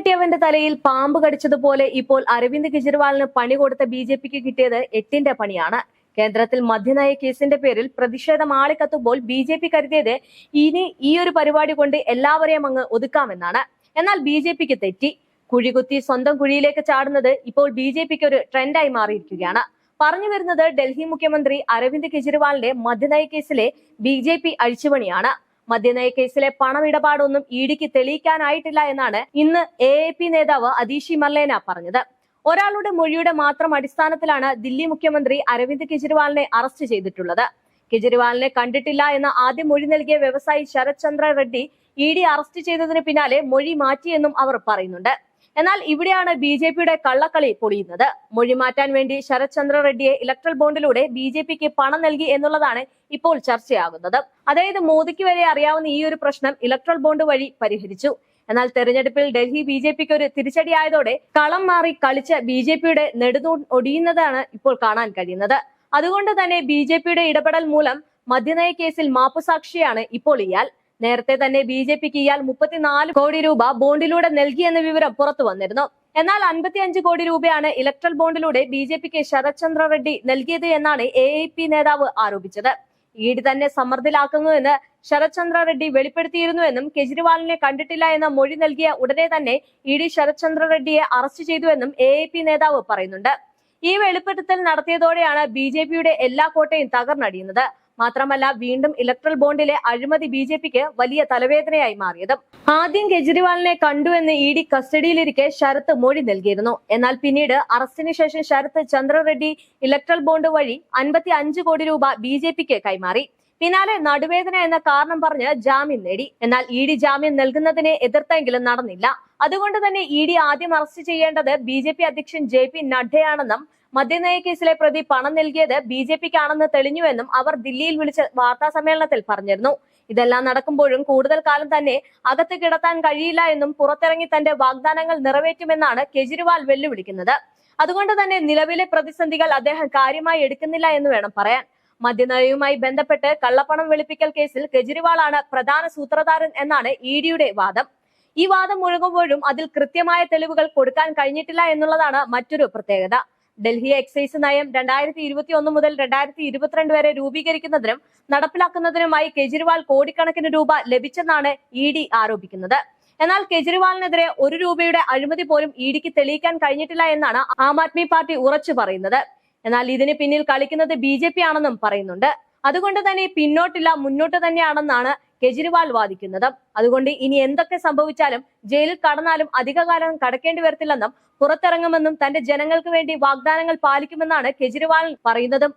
കെട്ടിയവന്റെ തലയിൽ പാമ്പ് കടിച്ചതുപോലെ ഇപ്പോൾ അരവിന്ദ് കെജ്രിവാളിന് പണി കൊടുത്ത ബി ജെ പിക്ക് കിട്ടിയത് എട്ടിന്റെ പണിയാണ്. കേന്ദ്രത്തിൽ മദ്യനയ കേസിന്റെ പേരിൽ പ്രതിഷേധം ആളിക്കത്തുമ്പോൾ ബി ജെ പി കരുതിയത് ഇനി ഈ ഒരു പരിപാടി കൊണ്ട് എല്ലാവരെയും അങ്ങ് ഒതുക്കാമെന്നാണ്. എന്നാൽ ബി ജെ പിക്ക് തെറ്റി. കുഴികുത്തി സ്വന്തം കുഴിയിലേക്ക് ചാടുന്നത് ഇപ്പോൾ ബി ജെ പിക്ക് ഒരു ട്രെൻഡായി മാറിയിരിക്കുകയാണ്. പറഞ്ഞു വരുന്നത് ഡൽഹി മുഖ്യമന്ത്രി അരവിന്ദ് കെജ്രിവാളിന്റെ മദ്യനയ കേസിലെ ബി ജെ പി അഴിച്ചുപണിയാണ്. മദ്യനയ കേസിലെ പണമിടപാടൊന്നും ഇഡിക്ക് തെളിയിക്കാനായിട്ടില്ല എന്നാണ് ഇന്ന് എ നേതാവ് അതീഷി മർലേന പറഞ്ഞത്. ഒരാളുടെ മൊഴിയുടെ മാത്രം അടിസ്ഥാനത്തിലാണ് ദില്ലി മുഖ്യമന്ത്രി അരവിന്ദ് കെജ്രിവാളിനെ അറസ്റ്റ് ചെയ്തിട്ടുള്ളത്. കെജ്രിവാളിനെ കണ്ടിട്ടില്ല എന്ന ആദ്യം മൊഴി നൽകിയ വ്യവസായി Sarath Chandra Reddy E D arrest ചെയ്തതിന് പിന്നാലെ മൊഴി മാറ്റിയെന്നും അവർ പറയുന്നുണ്ട്. എന്നാൽ ഇവിടെയാണ് ബി ജെ പിയുടെ കള്ളക്കളി പൊളിയുന്നത്. മൊഴി മാറ്റാൻ വേണ്ടി ശരത് ചന്ദ്ര റെഡ്ഡിയെ ഇലക്ട്രൽ ബോണ്ടിലൂടെ ബി ജെ പിക്ക് പണം നൽകി എന്നുള്ളതാണ് ഇപ്പോൾ ചർച്ചയാകുന്നത്. അതായത് മോദിക്ക് വരെ അറിയാവുന്ന ഈ ഒരു പ്രശ്നം ഇലക്ട്രൽ ബോണ്ട് വഴി പരിഹരിച്ചു. എന്നാൽ തെരഞ്ഞെടുപ്പിൽ ഡൽഹി ബി ജെ പിക്ക് ഒരു തിരിച്ചടിയായതോടെ കളം മാറി കളിച്ച ബി ജെ പിയുടെ നെടുതൂൺ ഒടിയുന്നതാണ് ഇപ്പോൾ കാണാൻ കഴിയുന്നത്. അതുകൊണ്ട് തന്നെ ബി ജെ പിയുടെ ഇടപെടൽ മൂലം മദ്യനയ കേസിൽ മാപ്പുസാക്ഷിയാണ് ഇപ്പോൾ ഇയാൾ. നേരത്തെ തന്നെ ബി ജെ പിക്ക് ഇയാൾ മുപ്പത്തിനാല് കോടി രൂപ ബോണ്ടിലൂടെ നൽകിയെന്ന വിവരം പുറത്തു വന്നിരുന്നു. എന്നാൽ അൻപത്തിയഞ്ച് കോടി രൂപയാണ് ഇലക്ട്രൽ ബോണ്ടിലൂടെ ബി ജെ പിക്ക് ശരത് ചന്ദ്ര റെഡ്ഡി നൽകിയത് എന്നാണ് എ ഐ പി നേതാവ് ആരോപിച്ചത്. ഡി തന്നെ സമ്മർദ്ദത്തിലാക്കുന്നുവെന്ന് ശരത് ചന്ദ്ര റെഡ്ഡി വെളിപ്പെടുത്തിയിരുന്നുവെന്നും കെജ്രിവാളിനെ കണ്ടിട്ടില്ല എന്ന മൊഴി നൽകിയ ഉടനെ തന്നെ ഇ ഡി ശരത് ചന്ദ്ര റെഡ്ഡിയെ അറസ്റ്റ് ചെയ്തുവെന്നും എ ഐ പി നേതാവ് പറയുന്നുണ്ട്. ഈ വെളിപ്പെടുത്തൽ നടത്തിയതോടെയാണ് ബി ജെ പിയുടെ എല്ലാ കോട്ടയും തകർന്നടിയുന്നത്. മാത്രമല്ല വീണ്ടും ഇലക്ട്രൽ ബോണ്ടിലെ അഴിമതി ബി ജെ പിക്ക് വലിയ തലവേദനയായി മാറിയത്. ആദ്യം കെജ്രിവാളിനെ കണ്ടു എന്ന് ഇ ഡി കസ്റ്റഡിയിലിരിക്കെ ശരത് മൊഴി നൽകിയിരുന്നു. എന്നാൽ പിന്നീട് അറസ്റ്റിന് ശേഷം ശരത് ചന്ദ്രറെഡ്ഡി ഇലക്ട്രൽ ബോണ്ട് വഴി അൻപത്തി അഞ്ച് കോടി രൂപ ബി ജെ പിക്ക് കൈമാറി. പിന്നാലെ നടുവേദന എന്ന കാരണം പറഞ്ഞ് ജാമ്യം നേടി. എന്നാൽ ഇ ഡി ജാമ്യം നൽകുന്നതിനെ എതിർത്തെങ്കിലും നടന്നില്ല. അതുകൊണ്ട് തന്നെ ഇ ഡി ആദ്യം അറസ്റ്റ് ചെയ്യേണ്ടത് ബി ജെ പി അധ്യക്ഷൻ ജെ പി നഡ്ഡയാണെന്നും മദ്യനയ കേസിലെ പ്രതി പണം നൽകിയത് ബി ജെ പിക്കാണെന്ന് തെളിഞ്ഞുവെന്നും അവർ ദില്ലിയിൽ വിളിച്ച വാർത്താ സമ്മേളനത്തിൽ പറഞ്ഞിരുന്നു. ഇതെല്ലാം നടക്കുമ്പോഴും കൂടുതൽ കാലം തന്നെ അകത്ത് കിടത്താൻ കഴിയില്ല എന്നും പുറത്തിറങ്ങി തന്റെ വാഗ്ദാനങ്ങൾ നിറവേറ്റുമെന്നാണ് കെജ്രിവാൾ വെല്ലുവിളിക്കുന്നത്. അതുകൊണ്ട് തന്നെ നിലവിലെ പ്രതിസന്ധികൾ അദ്ദേഹം കാര്യമായി എടുക്കുന്നില്ല എന്ന് വേണം പറയാൻ. മദ്യനയവുമായി ബന്ധപ്പെട്ട് കള്ളപ്പണം വെളുപ്പിക്കൽ കേസിൽ കെജ്രിവാളാണ് പ്രധാന സൂത്രധാരൻ എന്നാണ് ഇ ഡിയുടെ വാദം. ഈ വാദം മുഴുകുമ്പോഴും അതിൽ കൃത്യമായ തെളിവുകൾ കൊടുക്കാൻ കഴിഞ്ഞിട്ടില്ല എന്നുള്ളതാണ് മറ്റൊരു പ്രത്യേകത. ഡൽഹി എക്സൈസ് നയം രണ്ടായിരത്തി ഇരുപത്തി ഒന്ന് മുതൽ രണ്ടായിരത്തി ഇരുപത്തിരണ്ട് വരെ രൂപീകരിക്കുന്നതിനും നടപ്പിലാക്കുന്നതിനുമായി കെജ്രിവാൾ കോടിക്കണക്കിന് രൂപ ലഭിച്ചെന്നാണ് ഇ ഡി ആരോപിക്കുന്നത്. എന്നാൽ കെജ്രിവാളിനെതിരെ ഒരു രൂപയുടെ അഴിമതി പോലും ഇ ഡിക്ക് തെളിയിക്കാൻ കഴിഞ്ഞിട്ടില്ല എന്നാണ് ആം ആദ്മി പാർട്ടി ഉറച്ചു പറയുന്നത്. എന്നാൽ ഇതിന് പിന്നിൽ കളിക്കുന്നത് ബി ആണെന്നും പറയുന്നുണ്ട്. അതുകൊണ്ട് തന്നെ പിന്നോട്ടില്ല മുന്നോട്ട് തന്നെയാണെന്നാണ് കെജ്രിവാൾ വാദിക്കുന്നത്. അതുകൊണ്ട് ഇനി എന്തൊക്കെ സംഭവിച്ചാലും ജയിലിൽ കടന്നാലും അധികകാലം കടക്കേണ്ടി വരത്തില്ലെന്നും പുറത്തിറങ്ങുമെന്നും തന്റെ ജനങ്ങൾക്ക് വേണ്ടി വാഗ്ദാനങ്ങൾ പാലിക്കുമെന്നാണ് കെജ്രിവാൾ പറയുന്നതും.